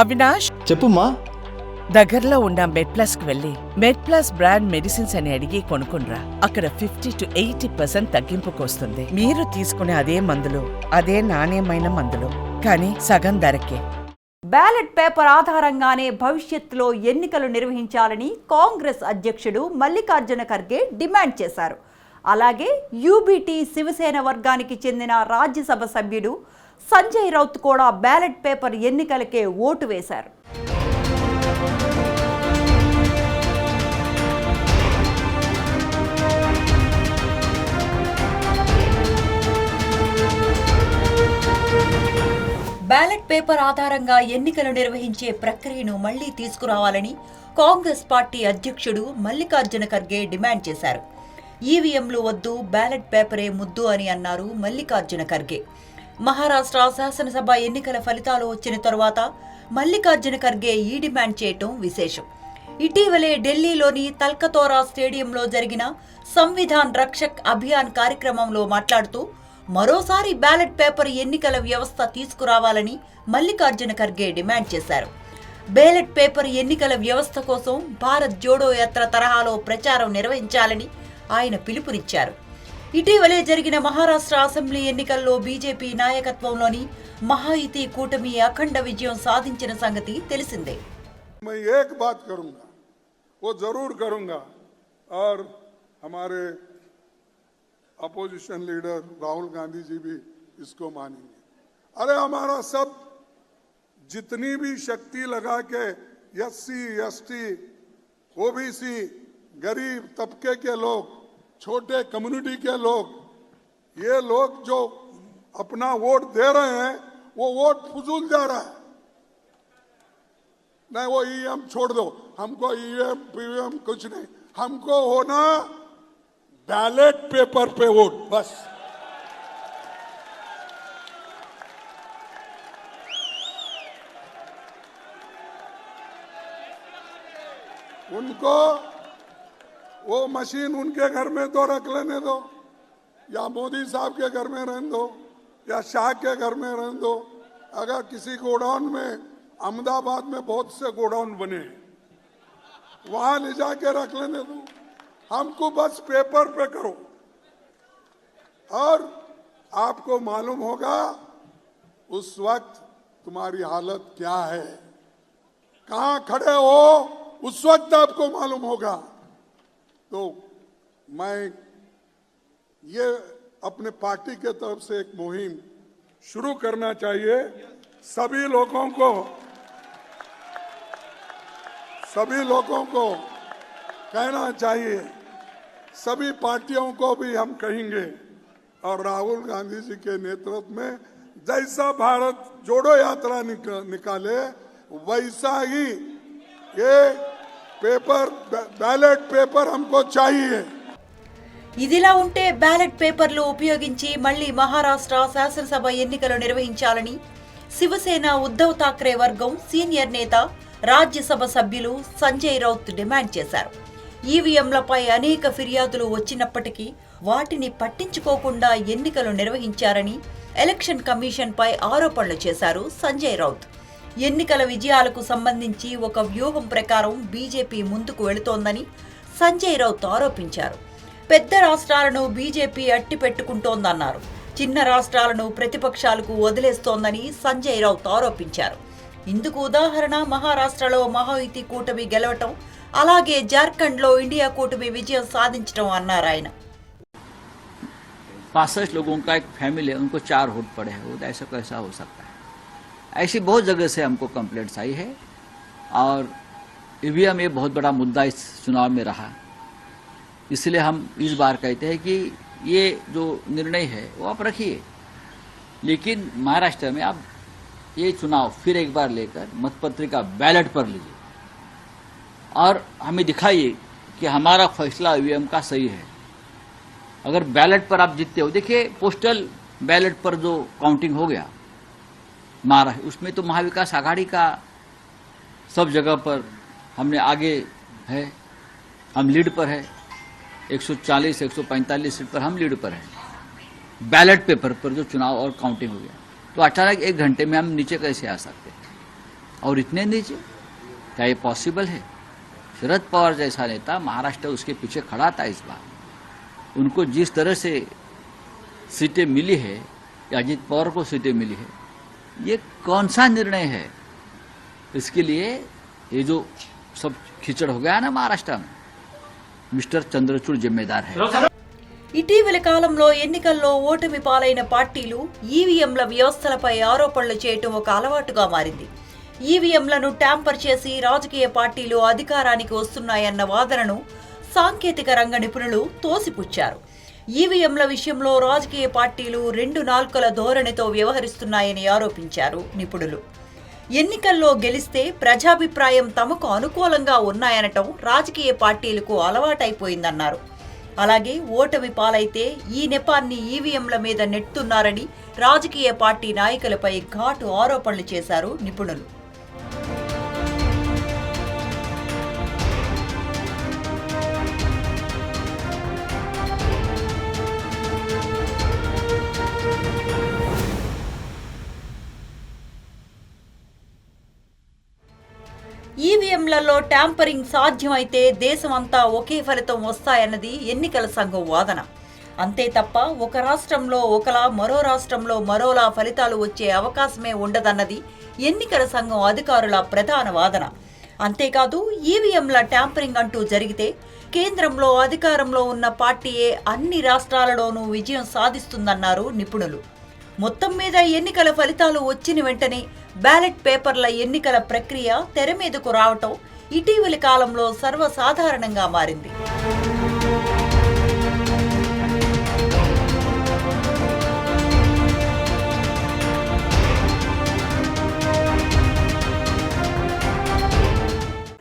అవినాష్? చెప్పుమా దగ్గరలో ఉన్న మెడ్ ప్లస్కు వెళ్ళి మెడ్ ప్లస్ బ్రాండ్ మెడిసిన్స్ అని అడిగి కొనుక్కునరా అక్కడ ఫిఫ్టీ టు ఎయిటీ పర్సెంట్ తగ్గింపుకు వస్తుంది మీరు తీసుకునే అదే మందులు అదే నాణ్యమైన మందులు కానీ సగం ధరకే. బ్యాలెట్ పేపర్ ఆధారంగానే భవిష్యత్తులో ఎన్నికలు నిర్వహించాలని కాంగ్రెస్ అధ్యక్షుడు మల్లికార్జున ఖర్గే డిమాండ్ చేశారు. అలాగే యూబీటీ శివసేన వర్గానికి చెందిన రాజ్యసభ సభ్యుడు సంజయ్ రౌత్ కూడా బ్యాలెట్ పేపర్ ఎన్నికలకే ఓటు వేశారు. బ్యాలెట్ పేపర్ ఆధారంగా ఎన్నికలు నిర్వహించే ప్రక్రియను మళ్ళీ తీసుకురావాలని కాంగ్రెస్ పార్టీ అధ్యక్షుడు మల్లికార్జున ఖర్గే డిమాండ్ చేశారు. ఈవీఎంలు వద్దు బ్యాలెట్ పేపరే ముద్దు అని అన్నారు మల్లికార్జున ఖర్గే. మహారాష్ట్ర శాసనసభ ఎన్నికల ఫలితాలు వచ్చిన తరువాత మల్లికార్జున ఖర్గే ఈ డిమాండ్ చేయటం విశేషం. ఇటీవలే ఢిల్లీలోని తల్కతోరా స్టేడియంలో జరిగిన సంవిధాన్ రక్షక్ అభియాన్ కార్యక్రమంలో మాట్లాడుతూ మరోసారి బ్యాలెట్ పేపర్ ఎన్నికల వ్యవస్థ తీసుకురావాలని మల్లికార్జున ఖర్గే డిమాండ్ చేశారు. బ్యాలెట్ పేపర్ ఎన్నికల వ్యవస్థ కోసం భారత్ జోడో యాత్ర తరహాలో ప్రచారం నిర్వహించాలని ఆయన పిలుపునిచ్చారు ఇటీవలే జరిగిన మహారాష్ట్ర అసెంబ్లీ ఎన్నికల్లో బీజేపీ నాయకత్వంలోని మహాయుతి కూటమి అఖండ విజయం సాధించిన సంగతి తెలిసిందే मैं एक बात करूंगा वो जरूर करूंगा और हमारे अपोजिशन लीडर राहुल गांधी जी भी इसको मानेंगे अरे हमारा सब जितनी भी शक्ति लगा के S C S T OBC गरीब तबके के लोग छोटे कम्युनिटी के लोग, ये लोग जो अपना वोट दे रहे हैं, वो वोट फजूल जा रहा है। नहीं, वो ईएम छोड़ दो। हमको ईएम पीएम कुछ नहीं। हमको होना बैलेट पेपर पे वोट, बस। उनको वो मशीन उनके घर में तो रख लेने दो। या मोदी साहब के घर में रहने दो, या शाह के घर में रहने दो। अगर किसी गोडाउन में, अहमदाबाद में बहुत से गोडाउन बने, वहाँ ले जाके रख लेने दो। हमको बस पेपर पे करो। और आपको मालूम होगा, उस वक्त तुम्हारी हालत क्या है? कहाँ खड़े हो? उस वक्त आपको मालूम होगा। तो मैं ये अपने पार्टी के तरफ़ से एक मुहिम शुरू करना चाहिए। सभी लोगों को सभी लोगों को कहना चाहिए सभी पार्टियों को भी हम कहेंगे। और राहुल गांधी जी के नेतृत्व में जैसा भारत जोड़ो यात्रा निक, निकाले वैसा ही ये पेपर बैलेट पेपर हमको चाहिए ఇదిలా ఉంటే బ్యాలెట్ పేపర్లు ఉపయోగించి మళ్లీ మహారాష్ట్ర శాసనసభ ఎన్నికలు నిర్వహించాలని శివసేన ఉద్ధవ్ ఠాక్రే వర్గం సీనియర్ నేత రాజ్యసభ సభ్యులు సంజయ్ రౌత్ డిమాండ్ చేశారు ఈవీఎంలపై అనేక ఫిర్యాదులు వచ్చినప్పటికీ వాటిని పట్టించుకోకుండా ఎన్నికలు నిర్వహించారని ఎలక్షన్ కమిషన్పై ఆరోపణలు చేశారు సంజయ్ రౌత్ ఎన్నికల విజయాలకు సంబంధించి ఒక వ్యూహం ప్రకారం బీజేపీ ముందుకు వెళుతోందని సంజయ్ రౌత్ ఆరోపించారు పెద్ద రాష్ట్రాలను బీజేపీ అట్టి పెట్టుకుంటోందన్నారు చిన్న రాష్ట్రాలను ప్రతిపక్షాలకు వదిలేస్తోందని సంజయ్ రౌత్ ఆరోపించారు ఇందుకు ఉదాహరణ మహారాష్ట్రలో మహాయుతి కూటమి గెలవటం అలాగే జార్ఖండ్లో ఇండియా కూటమి విజయం సాధించడం అన్నారు ఆయన पासठ लोगों का एक फैमिली है उनको चार वोट पड़े हैं वो ऐसा कैसा हो सकता है ऐसी बहुत जगह से हमको कंप्लेंट्स आई है। और ईवीएम ये बहुत बड़ा मुद्दा इस चुनाव में रहा। इसलिए हम इस बार कहते हैं कि ये जो निर्णय है, वो आप रखिए। लेकिन महाराष्ट्र में आप ये चुनाव फिर एक बार लेकर मतपत्रिका बैलेट पर लीजिए। और हमें दिखाइए कि हमारा फैसला ईवीएम का सही है। अगर बैलेट पर आप जीतते हो, देखिए पोस्टल बैलेट पर जो काउंटिंग हो गया महाराष्ट्र उसमें तो महाविकास आघाड़ी का सब जगह पर हमने आगे है। हम लीड पर है। 140 145 सीट पर हम लीड पर है। बैलेट पेपर पर जो चुनाव और काउंटिंग हो गया। तो अचानक एक घंटे में हम नीचे कैसे आ सकते हैं? और इतने नीचे? क्या ये पॉसिबल है? शरद पवार जैसा नेता महाराष्ट्र उसके पीछे खड़ा था इस बार। उनको जिस तरह से सीटें मिली है, या अजीत पवार को सीटें मिली है ये कौन सा निर्णय है इसके लिए ये जो सब खिचड़ हो गया है ना महाराष्ट्र में मिस्टर चंद्रचूड़ जिम्मेदार है ఇటీవలి కాలంలో ఎన్నికల్లో ఓటమి పాలైన పార్టీలు ఈవీఎంల వ్యవస్థలపై ఆరోపణలు చేయటం ఒక అలవాటుగా మారింది ఈవీఎంలను ట్యాంపర్ చేసి రాజకీయ పార్టీలు అధికారానికి వస్తున్నాయన్న వాదనను సాంకేతిక రంగ నిపుణులు తోసిపుచ్చారు ఈవీఎంల విషయంలో రాజకీయ పార్టీలు రెండు నాల్కల ధోరణితో వ్యవహరిస్తున్నాయని ఆరోపించారు నిపుణులు. ఎన్నికల్లో గెలిస్తే ప్రజాభిప్రాయం తమకు అనుకూలంగా ఉన్నాయనటం రాజకీయ పార్టీలకు అలవాటైపోయిందన్నారు. అలాగే ఓటమి పాలైతే ఈ నెపాన్ని ఈవీఎంల మీద నెట్టుతున్నారని రాజకీయ పార్టీ నాయకులపై ఘాటు ఆరోపణలు చేశారు నిపుణులు. ఈవీఎంలలో ట్యాంపరింగ్ సాధ్యమైతే దేశమంతా ఒకే ఫలితం వస్తాయన్నది ఎన్నికల సంఘం వాదన. అంతే తప్ప ఒక రాష్ట్రంలో ఒకలా మరో రాష్ట్రంలో మరోలా ఫలితాలు వచ్చే అవకాశమే ఉండదన్నది ఎన్నికల సంఘం అధికారుల ప్రధాన వాదన. అంతేకాదు ఈవీఎంల ట్యాంపరింగ్ అంటూ జరిగితే కేంద్రంలో అధికారంలో ఉన్న పార్టీయే అన్ని రాష్ట్రాలలోనూ విజయం సాధిస్తుందన్నారు నిపుణులు. మొత్తం మీద ఎన్నికల ఫలితాలు వచ్చిన వెంటనే బ్యాలెట్ పేపర్ల ఎన్నికల ప్రక్రియ తెర మీదకు రావటం ఇటీవలి కాలంలో సర్వసాధారణంగా మారింది.